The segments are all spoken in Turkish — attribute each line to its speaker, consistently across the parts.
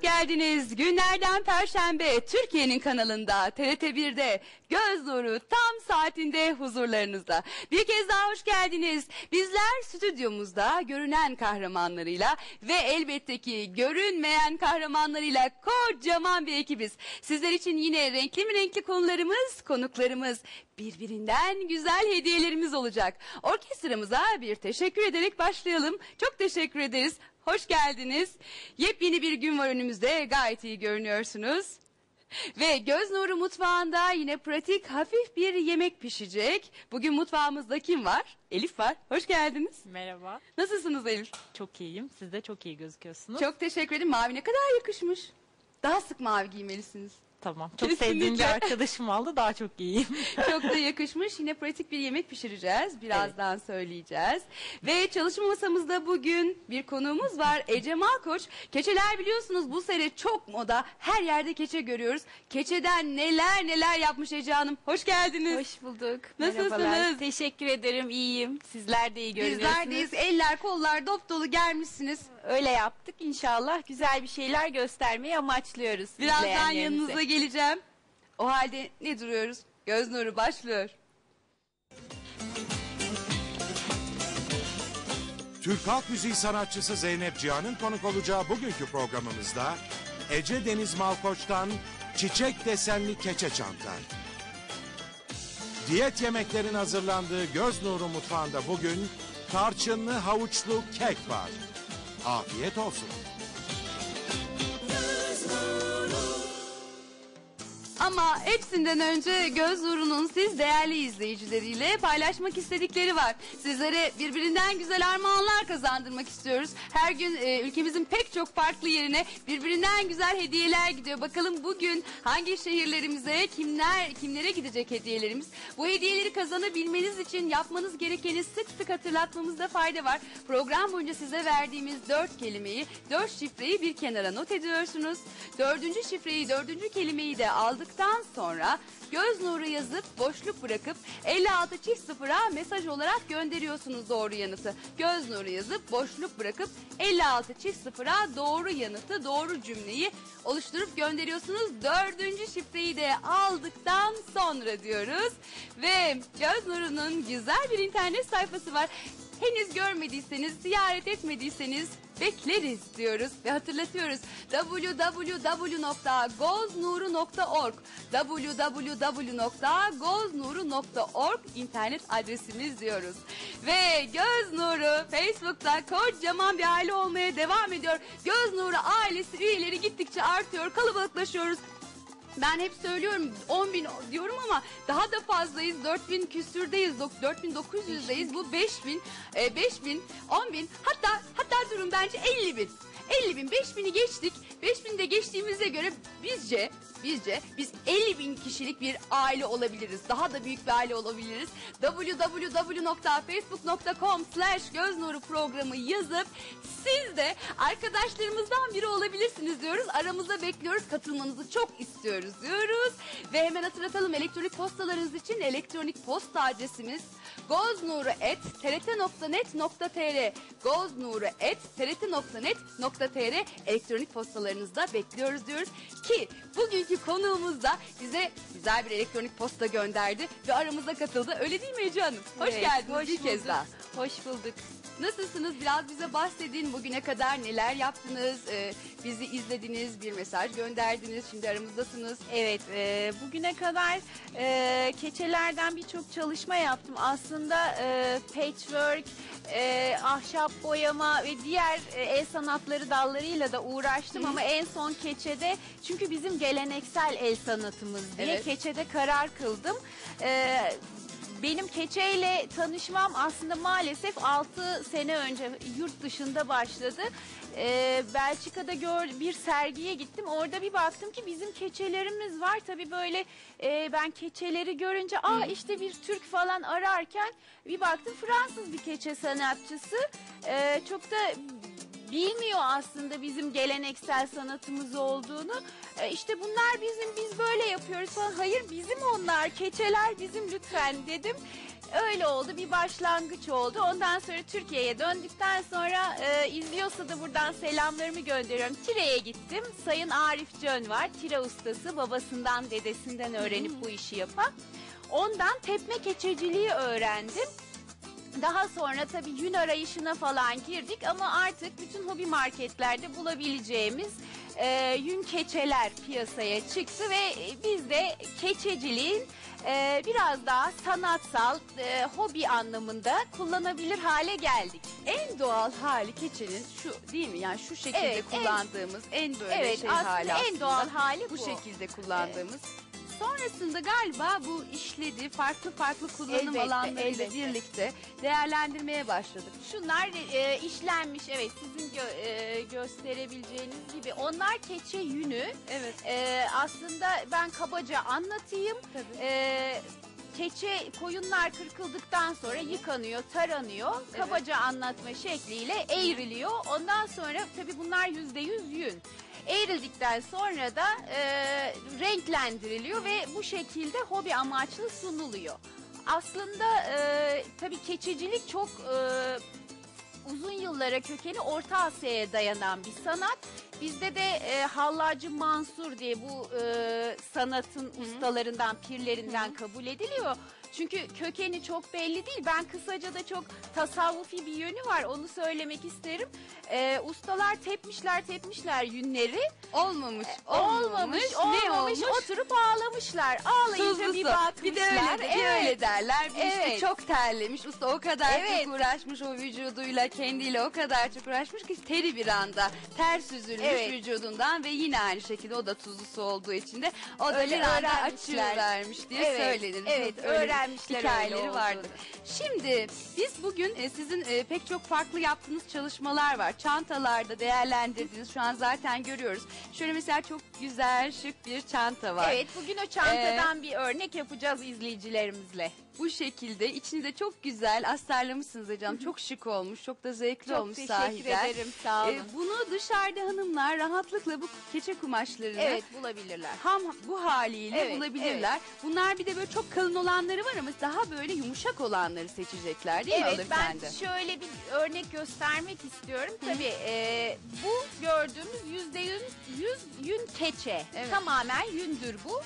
Speaker 1: geldiniz. Günlerden Perşembe Türkiye'nin kanalında TRT1'de Göz Nuru tam saatinde huzurlarınızda. Bir kez daha hoş geldiniz. Bizler stüdyomuzda görünen kahramanlarıyla ve elbette ki görünmeyen kahramanlarıyla kocaman bir ekibiz. Sizler için yine renkli mi renkli konularımız, konuklarımız, birbirinden güzel hediyelerimiz olacak. Orkestramıza bir teşekkür ederek başlayalım. Çok teşekkür ederiz. Hoş geldiniz. Yepyeni bir gün var önümüzde. Gayet iyi görünüyorsunuz. Ve Göz Nuru mutfağında yine pratik hafif bir yemek pişecek. Bugün mutfağımızda kim var? Elif var. Hoş geldiniz.
Speaker 2: Merhaba.
Speaker 1: Nasılsınız Elif?
Speaker 2: Çok iyiyim. Siz de çok iyi gözüküyorsunuz.
Speaker 1: Çok teşekkür ederim. Mavi ne kadar yakışmış. Daha sık mavi giymelisiniz.
Speaker 2: Tamam. Çok
Speaker 1: Kesinlikle.
Speaker 2: sevdiğim bir arkadaşım aldı. Daha çok iyiyim.
Speaker 1: Çok da yakışmış. Yine pratik bir yemek pişireceğiz. Birazdan söyleyeceğiz. Ve çalışma masamızda bugün bir konuğumuz var. Ece Malkoç. Keçeler biliyorsunuz bu sene çok moda. Her yerde keçe görüyoruz. Keçeden neler neler yapmış Ece Hanım. Hoş geldiniz.
Speaker 3: Hoş bulduk.
Speaker 1: Nasılsınız?
Speaker 3: Merhabalar. Teşekkür ederim. iyiyim. Sizler de iyi görünüyorsunuz.
Speaker 1: Bizlerdeyiz. Eller kollar dop dolu gelmişsiniz.
Speaker 3: Öyle yaptık. İnşallah güzel bir şeyler göstermeyi amaçlıyoruz.
Speaker 1: Birazdan
Speaker 3: izleyenlerimize.
Speaker 1: yanınıza geleceğim. O halde ne duruyoruz? Göz nuru başlıyor.
Speaker 4: Türk halk müziği sanatçısı Zeynep Cihan'ın konuk olacağı bugünkü programımızda Ece Deniz Malkoç'tan çiçek desenli keçe çanta. Diyet yemeklerin hazırlandığı Göz Nuru mutfağında bugün tarçınlı havuçlu kek var. Afiyet olsun.
Speaker 1: Ama hepsinden önce Göz Nur'un siz değerli izleyicileriyle paylaşmak istedikleri var. Sizlere birbirinden güzel armağanlar kazandırmak istiyoruz. Her gün e, ülkemizin pek çok farklı yerine birbirinden güzel hediyeler gidiyor. Bakalım bugün hangi şehirlerimize kimler kimlere gidecek hediyelerimiz? Bu hediyeleri kazanabilmeniz için yapmanız gerekeni sık sık hatırlatmamızda fayda var. Program boyunca size verdiğimiz dört kelimeyi, dört şifreyi bir kenara not ediyorsunuz. Dördüncü şifreyi, dördüncü kelimeyi de aldıktan sonra göz nuru yazıp boşluk bırakıp 56 çift sıfıra mesaj olarak gönderiyorsunuz doğru yanıtı. Göz nuru yazıp boşluk bırakıp 56 çift sıfıra doğru yanıtı, doğru cümleyi oluşturup gönderiyorsunuz. Dördüncü şifreyi de aldıktan sonra diyoruz. Ve Göz Nuru'nun güzel bir internet sayfası var. Henüz görmediyseniz, ziyaret etmediyseniz bekleriz diyoruz ve hatırlatıyoruz. www.goznuru.org www.goznuru.org internet adresimiz diyoruz. Ve Göz Nuru Facebook'ta kocaman bir aile olmaya devam ediyor. Göz Nuru ailesi üyeleri gittikçe artıyor, kalabalıklaşıyoruz. Ben hep söylüyorum 10 bin diyorum ama daha da fazlayız. 4 bin küsürdeyiz. 4900'deyiz. Bu 5 bin, e, 5 bin, 10 bin hatta hatta durun bence 50 bin. 50 bin, 5 bini geçtik. 5 bini de geçtiğimize göre bizce, bizce biz 50 bin kişilik bir aile olabiliriz. Daha da büyük bir aile olabiliriz. www.facebook.com slash göznuru programı yazıp siz de arkadaşlarımızdan biri olabilirsiniz diyoruz. Aramızda bekliyoruz. Katılmanızı çok istiyoruz diyoruz. Ve hemen hatırlatalım elektronik postalarınız için elektronik posta adresimiz goznuru.trt.net.tr goznuru.trt.net.tr elektronik postalarınızda bekliyoruz diyoruz ki bugünkü konuğumuz da bize güzel bir elektronik posta gönderdi ve aramıza katıldı. Öyle değil mi Ece Hanım? Hoş
Speaker 3: Evet,
Speaker 1: geldiniz
Speaker 3: hoş
Speaker 1: bir kez
Speaker 3: bulduk.
Speaker 1: daha.
Speaker 3: Hoş bulduk.
Speaker 1: Nasılsınız? Biraz bize bahsedin. Bugüne kadar neler yaptınız? Ee, bizi izlediniz, bir mesaj gönderdiniz. Şimdi aramızdasınız.
Speaker 3: Evet, e, bugüne kadar e, keçelerden birçok çalışma yaptım. Aslında e, patchwork, e, ahşap boyama ve diğer e, el sanatları dallarıyla da uğraştım ama en son keçede çünkü bizim geleneksel el sanatımız diye
Speaker 1: Evet.
Speaker 3: keçede karar kıldım. E, benim keçeyle tanışmam aslında maalesef 6 sene önce yurt dışında başladı. Ee, Belçika'da gör, bir sergiye gittim. Orada bir baktım ki bizim keçelerimiz var. Tabii böyle e, ben keçeleri görünce aa işte bir Türk falan ararken bir baktım Fransız bir keçe sanatçısı. Ee, çok da bilmiyor aslında bizim geleneksel sanatımız olduğunu. E, işte bunlar bizim biz böyle yapıyoruz falan. Hayır bizim onlar keçeler bizim lütfen dedim. Öyle oldu bir başlangıç oldu. Ondan sonra Türkiye'ye döndükten sonra e, izliyorsa da buradan selamlarımı gönderiyorum. Tire'ye gittim. Sayın Arif Cön var. Tire ustası babasından dedesinden öğrenip bu işi yapan. Ondan tepme keçeciliği öğrendim. Daha sonra tabii yün arayışına falan girdik ama artık bütün hobi marketlerde bulabileceğimiz e, yün keçeler piyasaya çıktı ve e, biz de keçeciliğin e, biraz daha sanatsal, e, hobi anlamında kullanabilir hale geldik.
Speaker 1: En doğal hali keçenin şu değil mi? Yani şu şekilde
Speaker 3: Evet, en-
Speaker 1: kullandığımız en, böyle
Speaker 3: evet,
Speaker 1: şey
Speaker 3: aslında
Speaker 1: hali
Speaker 3: en doğal hali
Speaker 1: bu
Speaker 3: bu.
Speaker 1: şekilde kullandığımız. Sonrasında galiba bu işledi farklı farklı kullanım
Speaker 3: Elbette,
Speaker 1: alanlarıyla
Speaker 3: elbette.
Speaker 1: birlikte değerlendirmeye başladık.
Speaker 3: Şunlar e, işlenmiş evet sizin gö- e, gösterebileceğiniz gibi. Onlar keçe yünü.
Speaker 1: Evet.
Speaker 3: E, aslında ben kabaca anlatayım.
Speaker 1: Tabii.
Speaker 3: E, keçe koyunlar kırkıldıktan sonra yıkanıyor, taranıyor. Kabaca anlatma şekliyle eğriliyor. Ondan sonra tabii bunlar yüzde yüz yün. Eğrildikten sonra da e, renklendiriliyor ve bu şekilde hobi amaçlı sunuluyor. Aslında e, tabii keçecilik çok e, uzun yıllara kökeni Orta Asya'ya dayanan bir sanat. Bizde de e, Hallacı Mansur diye bu e, sanatın ustalarından, pirlerinden kabul ediliyor. Çünkü kökeni çok belli değil. Ben kısaca da çok tasavvufi bir yönü var. Onu söylemek isterim. E, ustalar tepmişler, tepmişler yünleri.
Speaker 1: Olmamış,
Speaker 3: Olmamış, olmamış.
Speaker 1: ne olmuş?
Speaker 3: Oturup ağlamışlar. Ağlayınca
Speaker 1: Tuzlu
Speaker 3: bir bakmışlar.
Speaker 1: Bir de öyle, de, bir
Speaker 3: Evet.
Speaker 1: öyle derler. Bir işte
Speaker 3: Evet.
Speaker 1: çok terlemiş. Usta o kadar
Speaker 3: Evet.
Speaker 1: çok uğraşmış o vücuduyla, kendiyle o kadar çok uğraşmış ki teri bir anda ters süzülmüş
Speaker 3: Evet.
Speaker 1: vücudundan ve yine aynı şekilde o da tuzlu su olduğu için de o da
Speaker 3: Öyle
Speaker 1: bir anda
Speaker 3: öğrenmişler.
Speaker 1: açıvermiş diye
Speaker 3: Evet,
Speaker 1: söylenir.
Speaker 3: evet,
Speaker 1: Öyle
Speaker 3: öyle
Speaker 1: hikayeleri vardır. Şimdi biz bugün e, sizin e, pek çok farklı yaptığınız çalışmalar var. Çantalarda değerlendirdiğiniz şu an zaten görüyoruz. Şöyle mesela çok güzel şık bir çanta var.
Speaker 3: Evet bugün o çantadan bir örnek yapacağız izleyicilerimizle.
Speaker 1: Bu şekilde içini de çok güzel astarlamışsınız hocam. Çok şık olmuş, çok da zevkli
Speaker 3: Çok
Speaker 1: olmuş
Speaker 3: teşekkür
Speaker 1: sahiden.
Speaker 3: ederim sağ olun.
Speaker 1: Bunu dışarıda hanımlar rahatlıkla bu keçe kumaşlarını
Speaker 3: evet bulabilirler.
Speaker 1: ham bu haliyle
Speaker 3: Evet,
Speaker 1: bulabilirler. Bunlar bir de böyle çok kalın olanları var ama daha böyle yumuşak olanları seçecekler değil mi
Speaker 3: Evet ben
Speaker 1: alırken de?
Speaker 3: şöyle bir örnek göstermek istiyorum. Tabii e, bu gördüğümüz yüzde yüz, yüz yün keçe.
Speaker 1: Evet.
Speaker 3: Tamamen yündür bu.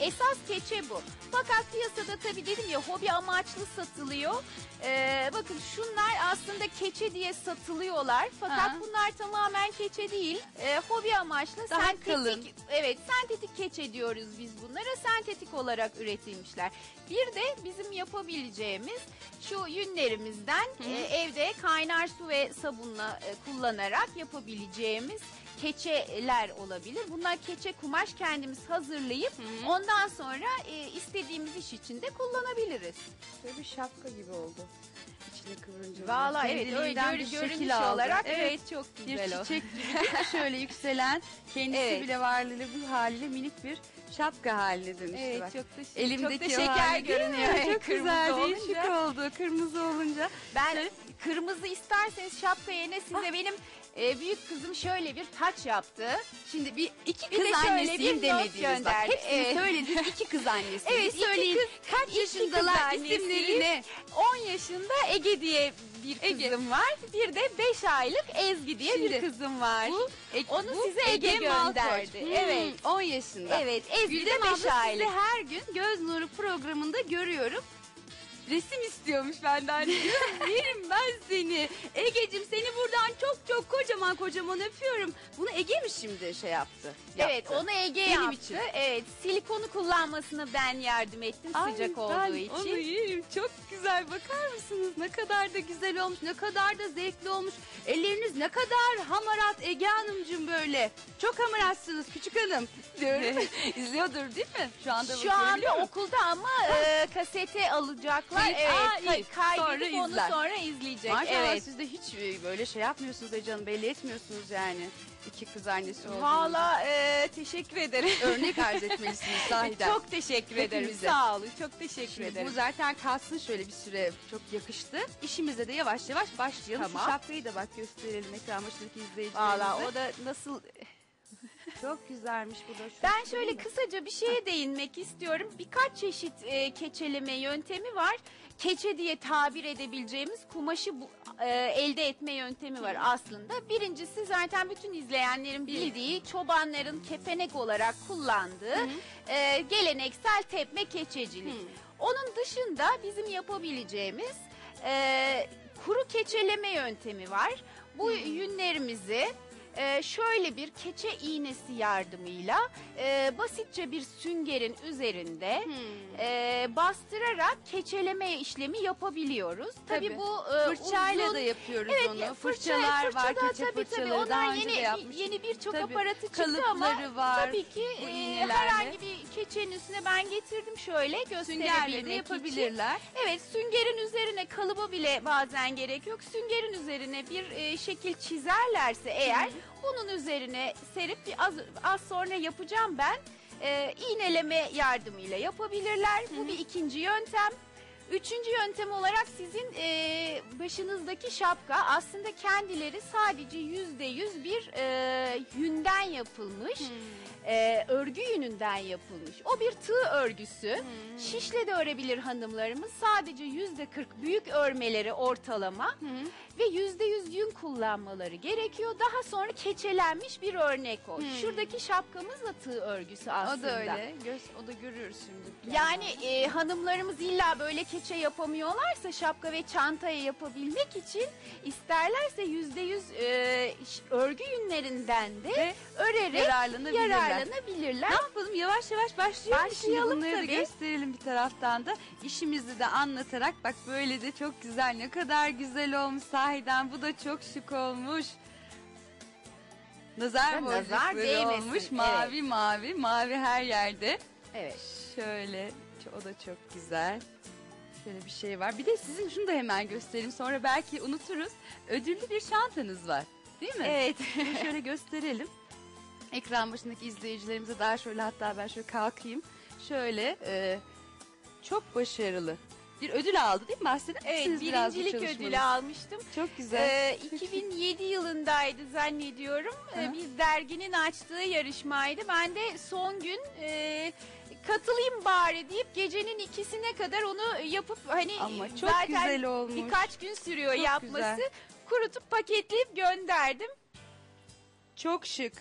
Speaker 3: Esas keçe bu. Fakat piyasada tabii dedim ya hobi amaçlı satılıyor. Ee, bakın şunlar aslında keçe diye satılıyorlar. Fakat
Speaker 1: Ha.
Speaker 3: bunlar tamamen keçe değil. Ee, hobi amaçlı
Speaker 1: Daha
Speaker 3: sentetik.
Speaker 1: kalın.
Speaker 3: Evet sentetik keçe diyoruz biz bunlara. Sentetik olarak üretilmişler. Bir de bizim yapabileceğimiz şu yünlerimizden e, evde kaynar su ve sabunla e, kullanarak yapabileceğimiz keçeler olabilir. Bunlar keçe kumaş kendimiz hazırlayıp
Speaker 1: Hı.
Speaker 3: ondan sonra e, istediğimiz iş için de kullanabiliriz.
Speaker 1: Böyle bir şapka gibi oldu. İçine kıvırınca.
Speaker 3: Valla evet öyle
Speaker 1: Kendiliğinden
Speaker 3: gör,
Speaker 1: bir
Speaker 3: görünüş
Speaker 1: şekil aldı.
Speaker 3: olarak
Speaker 1: Evet.
Speaker 3: evet, çok
Speaker 1: Bir
Speaker 3: güzel o.
Speaker 1: çiçek gibi değil mi? şöyle yükselen kendisi
Speaker 3: Evet.
Speaker 1: bile varlığıyla bu haliyle minik bir şapka haline dönüştü
Speaker 3: Evet
Speaker 1: bak.
Speaker 3: çok da,
Speaker 1: Elimdeki
Speaker 3: çok da
Speaker 1: o
Speaker 3: şeker
Speaker 1: hali değil mi?
Speaker 3: görünüyor.
Speaker 1: Çok
Speaker 3: kırmızı
Speaker 1: güzel değil
Speaker 3: olunca.
Speaker 1: şık oldu kırmızı olunca.
Speaker 3: Ben kırmızı isterseniz şapka yerine size benim e, büyük kızım şöyle bir taç yaptı.
Speaker 1: Şimdi bir iki
Speaker 3: Bir de
Speaker 1: kız
Speaker 3: şöyle
Speaker 1: annesiyim
Speaker 3: bir not
Speaker 1: demediniz bak.
Speaker 3: gönderdi.
Speaker 1: Hepsini
Speaker 3: Evet.
Speaker 1: söylediniz iki kız annesi.
Speaker 3: Evet, iki
Speaker 1: söyleyin.
Speaker 3: kız-
Speaker 1: Kaç
Speaker 3: iki
Speaker 1: yaşındalar
Speaker 3: kız annesiyim.
Speaker 1: isimleri ne?
Speaker 3: 10 yaşında Ege diye bir kızım
Speaker 1: Ege.
Speaker 3: var. Bir de 5 aylık Ezgi diye
Speaker 1: Şimdi,
Speaker 3: bir kızım var.
Speaker 1: Bu, e,
Speaker 3: Onu size Ege
Speaker 1: Malkoç.
Speaker 3: gönderdi.
Speaker 1: Hmm,
Speaker 3: Evet.
Speaker 1: 10 yaşında.
Speaker 3: Evet Ezgi de
Speaker 1: Gülden
Speaker 3: 5
Speaker 1: abla
Speaker 3: aylık.
Speaker 1: sizi her gün Göz Nuru programında görüyorum. Resim istiyormuş benden. Yerim ben seni. Ege'cim seni buradan kocaman kocaman öpüyorum. Bunu Ege mi şimdi şey yaptı?
Speaker 3: Evet
Speaker 1: Yaptı.
Speaker 3: onu Ege
Speaker 1: Benim
Speaker 3: yaptı.
Speaker 1: için.
Speaker 3: Evet silikonu kullanmasına ben yardım ettim
Speaker 1: Ay,
Speaker 3: sıcak
Speaker 1: ben
Speaker 3: olduğu için.
Speaker 1: Onu yerim. Çok güzel. Bakar mısınız? Ne kadar da güzel olmuş. Ne kadar da zevkli olmuş. Elleriniz ne kadar hamarat Ege Hanımcığım böyle. Çok hamaratsınız küçük hanım. Diyorum. İzliyordur değil mi? Şu anda
Speaker 3: Şu anda okulda ama e, kasete alacaklar.
Speaker 1: Kayıt-
Speaker 3: evet,
Speaker 1: Aa,
Speaker 3: kaydedip
Speaker 1: Sonra
Speaker 3: onu
Speaker 1: izler.
Speaker 3: sonra izleyecek.
Speaker 1: Maşallah
Speaker 3: evet.
Speaker 1: siz de hiç böyle şey yapmıyorsunuz da canım belli etmiyorsunuz yani. İki kız annesi olduğunuzu.
Speaker 3: Valla e, teşekkür ederim.
Speaker 1: Örnek arz etmelisiniz sahiden.
Speaker 3: Çok teşekkür ederim.
Speaker 1: Hepimize.
Speaker 3: Sağ olun. Çok teşekkür
Speaker 1: Şimdi
Speaker 3: ederim.
Speaker 1: bu zaten kalsın şöyle bir süre çok yakıştı. İşimize de yavaş yavaş başlayalım.
Speaker 3: Tamam.
Speaker 1: Şu şapkayı da bak gösterelim ekran başındaki izleyicilerimize.
Speaker 3: Valla o da nasıl
Speaker 1: Çok güzelmiş bu da. Şu
Speaker 3: Ben şöyle kısaca bir şeye değinmek istiyorum. Birkaç çeşit e, keçeleme yöntemi var. Keçe diye tabir edebileceğimiz kumaşı bu, e, elde etme yöntemi var aslında. Birincisi zaten bütün izleyenlerin bildiği çobanların kepenek olarak kullandığı e, geleneksel tepme keçecilik. Onun dışında bizim yapabileceğimiz e, kuru keçeleme yöntemi var. Bu yünlerimizi e, şöyle bir keçe iğnesi yardımıyla e, basitçe bir süngerin üzerinde e, bastırarak keçeleme işlemi yapabiliyoruz. Tabii,
Speaker 1: Tabii.
Speaker 3: bu e,
Speaker 1: Fırçayla
Speaker 3: uzun-
Speaker 1: da yapıyoruz
Speaker 3: Evet,
Speaker 1: onu.
Speaker 3: fırça-
Speaker 1: Fırçalar var,
Speaker 3: fırçada
Speaker 1: keçe
Speaker 3: tabii, tabii.
Speaker 1: fırçaları
Speaker 3: Onlar
Speaker 1: daha önce
Speaker 3: yeni,
Speaker 1: de yapmıştık.
Speaker 3: Yeni birçok
Speaker 1: Tabii.
Speaker 3: aparatı çıktı ama
Speaker 1: Kalıpları var,
Speaker 3: tabii ki
Speaker 1: bu
Speaker 3: e,
Speaker 1: iğnelerle.
Speaker 3: herhangi bir keçenin üstüne ben getirdim şöyle
Speaker 1: Süngerle de
Speaker 3: için.
Speaker 1: yapabilirler.
Speaker 3: Evet süngerin üzerine kalıba bile bazen gerek yok. Süngerin üzerine bir e, şekil çizerlerse eğer bunun üzerine serip az, az sonra yapacağım ben. E, iğneleme yardımıyla yapabilirler. Bu bir ikinci yöntem. Üçüncü yöntem olarak sizin e, başınızdaki şapka aslında kendileri sadece yüzde yüz bir e, yünden yapılmış. e, örgü yününden yapılmış. O bir tığ örgüsü. Şişle de örebilir hanımlarımız. Sadece yüzde kırk büyük örmeleri ortalama ve yüzde yüz yün kullanmaları gerekiyor. Daha sonra keçelenmiş bir örnek o. Şuradaki şapkamız da tığ örgüsü aslında.
Speaker 1: O da öyle. Göz, o da görüyoruz şimdi.
Speaker 3: Yani e, hanımlarımız illa böyle keçe yapamıyorlarsa şapka ve çantayı yapabilmek için isterlerse yüzde yüz e, örgü yünlerinden de
Speaker 1: Ve
Speaker 3: örerek
Speaker 1: yararlanabilirler.
Speaker 3: yararlanabilirler.
Speaker 1: Ne yapalım yavaş yavaş başlayalım.
Speaker 3: Başlayalım
Speaker 1: bunları da
Speaker 3: tabii.
Speaker 1: gösterelim bir taraftan da. İşimizi de anlatarak bak böyle de çok güzel ne kadar güzel olmuş sahiden. Bu da çok şık olmuş. Nazar
Speaker 3: Nazar
Speaker 1: boncukları
Speaker 3: değmesin,
Speaker 1: olmuş.
Speaker 3: evet.
Speaker 1: Mavi mavi mavi her yerde.
Speaker 3: Evet.
Speaker 1: Şöyle o da çok güzel. Şöyle bir şey var. Bir de sizin şunu da hemen göstereyim. Sonra belki unuturuz. Ödüllü bir çantanız var. Değil mi?
Speaker 3: Evet.
Speaker 1: Bunu şöyle gösterelim. Ekran başındaki izleyicilerimize daha şöyle hatta ben şöyle kalkayım. Şöyle e, çok başarılı. Bir ödül aldı değil mi? Bahsedin
Speaker 3: Evet,
Speaker 1: misiniz biraz bu
Speaker 3: birincilik
Speaker 1: çalışmanız?
Speaker 3: ödülü almıştım.
Speaker 1: Çok güzel.
Speaker 3: Ee, 2007 yılındaydı zannediyorum. Ee,
Speaker 1: Hı.
Speaker 3: bir derginin açtığı yarışmaydı. Ben de son gün e, katılayım bari deyip gecenin ikisine kadar onu yapıp hani
Speaker 1: Ama çok
Speaker 3: zaten
Speaker 1: güzel olmuş.
Speaker 3: birkaç gün sürüyor
Speaker 1: Çok
Speaker 3: yapması.
Speaker 1: güzel.
Speaker 3: Kurutup paketleyip gönderdim.
Speaker 1: Çok şık.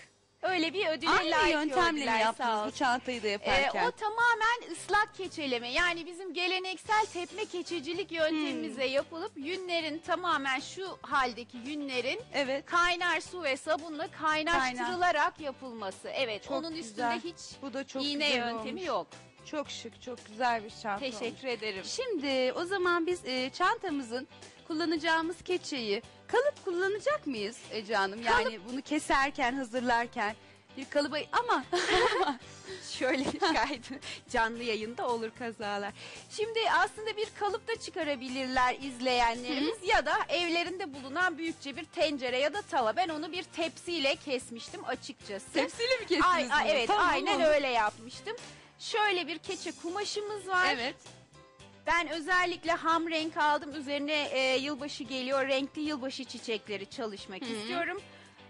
Speaker 3: Öyle bir ödüle
Speaker 1: Aynı
Speaker 3: layık
Speaker 1: yöntemle mi
Speaker 3: gördüler, sağ
Speaker 1: yaptınız bu
Speaker 3: olsun.
Speaker 1: çantayı da
Speaker 3: Ee,
Speaker 1: yaparken?
Speaker 3: o tamamen ıslak keçeleme. Yani bizim geleneksel tepme keçecilik yöntemimize
Speaker 1: Hmm.
Speaker 3: yapılıp yünlerin tamamen şu haldeki yünlerin
Speaker 1: evet.
Speaker 3: kaynar su ve sabunla kaynaştırılarak yapılması. Evet,
Speaker 1: Çok
Speaker 3: onun
Speaker 1: güzel.
Speaker 3: üstünde hiç
Speaker 1: Bu da çok
Speaker 3: iğne
Speaker 1: güzel
Speaker 3: yöntemi
Speaker 1: olmuş.
Speaker 3: yok.
Speaker 1: Çok şık, çok güzel bir çanta olmuş.
Speaker 3: Teşekkür ederim.
Speaker 1: Şimdi o zaman biz e, çantamızın kullanacağımız keçeyi kalıp kullanacak mıyız Ece Hanım? Yani bunu keserken, hazırlarken bir kalıba ama
Speaker 3: Şöyle kaydı canlı yayında olur kazalar. Şimdi aslında bir kalıp da çıkarabilirler izleyenlerimiz ya da evlerinde bulunan büyükçe bir tencere ya da tava. Ben onu bir tepsiyle kesmiştim açıkçası.
Speaker 1: tepsiyle mi kestiniz
Speaker 3: Ay, ay,
Speaker 1: bunu?
Speaker 3: evet
Speaker 1: Tamam,
Speaker 3: aynen
Speaker 1: olur.
Speaker 3: öyle yapmıştım. Şöyle bir keçe kumaşımız var.
Speaker 1: Evet.
Speaker 3: Ben özellikle ham renk aldım. Üzerine e, yılbaşı geliyor. Renkli yılbaşı çiçekleri çalışmak istiyorum.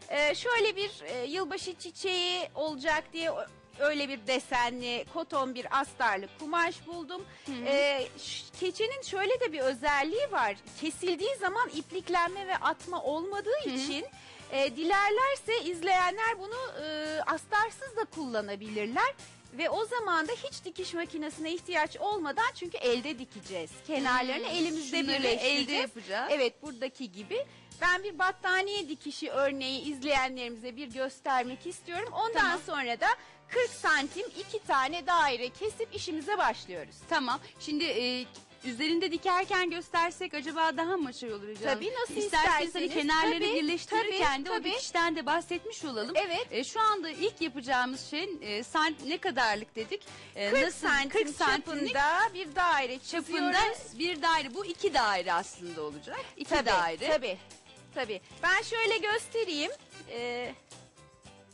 Speaker 3: E, şöyle bir e, yılbaşı çiçeği olacak diye öyle bir desenli koton bir astarlı kumaş buldum. E, ş- keçenin şöyle de bir özelliği var. Kesildiği zaman ipliklenme ve atma olmadığı için e, dilerlerse izleyenler bunu e, astarsız da kullanabilirler. Ve o zaman da hiç dikiş makinesine ihtiyaç olmadan çünkü elde dikeceğiz. Kenarlarını elimizde
Speaker 1: Şunları
Speaker 3: birleştireceğiz.
Speaker 1: elde yapacağız.
Speaker 3: Evet buradaki gibi. Ben bir battaniye dikişi örneği izleyenlerimize bir göstermek istiyorum. Ondan
Speaker 1: Tamam.
Speaker 3: sonra da 40 santim iki tane daire kesip işimize başlıyoruz.
Speaker 1: Tamam. Şimdi e, üzerinde dikerken göstersek acaba daha mı şey olur Hanım?
Speaker 3: Tabii, nasıl
Speaker 1: İsterseniz hani
Speaker 3: isterseniz.
Speaker 1: kenarları
Speaker 3: Tabii,
Speaker 1: birleştirirken de o
Speaker 3: tabii, tabii.
Speaker 1: dikişten de bahsetmiş olalım.
Speaker 3: Evet.
Speaker 1: E, şu anda ilk yapacağımız şey e, sant ne kadarlık dedik? E,
Speaker 3: 40
Speaker 1: nasıl-
Speaker 3: santim
Speaker 1: 40 santimlik
Speaker 3: çapında bir daire
Speaker 1: çapında
Speaker 3: çapında
Speaker 1: bir daire. Bu iki daire aslında olacak. İki
Speaker 3: tabii,
Speaker 1: daire.
Speaker 3: Tabii. Tabii. Ben şöyle göstereyim. Ee,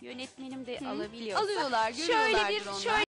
Speaker 3: yönetmenim de alabiliyor.
Speaker 1: Alıyorlar, görüyorlardır
Speaker 3: Şöyle bir
Speaker 1: onlar.
Speaker 3: şöyle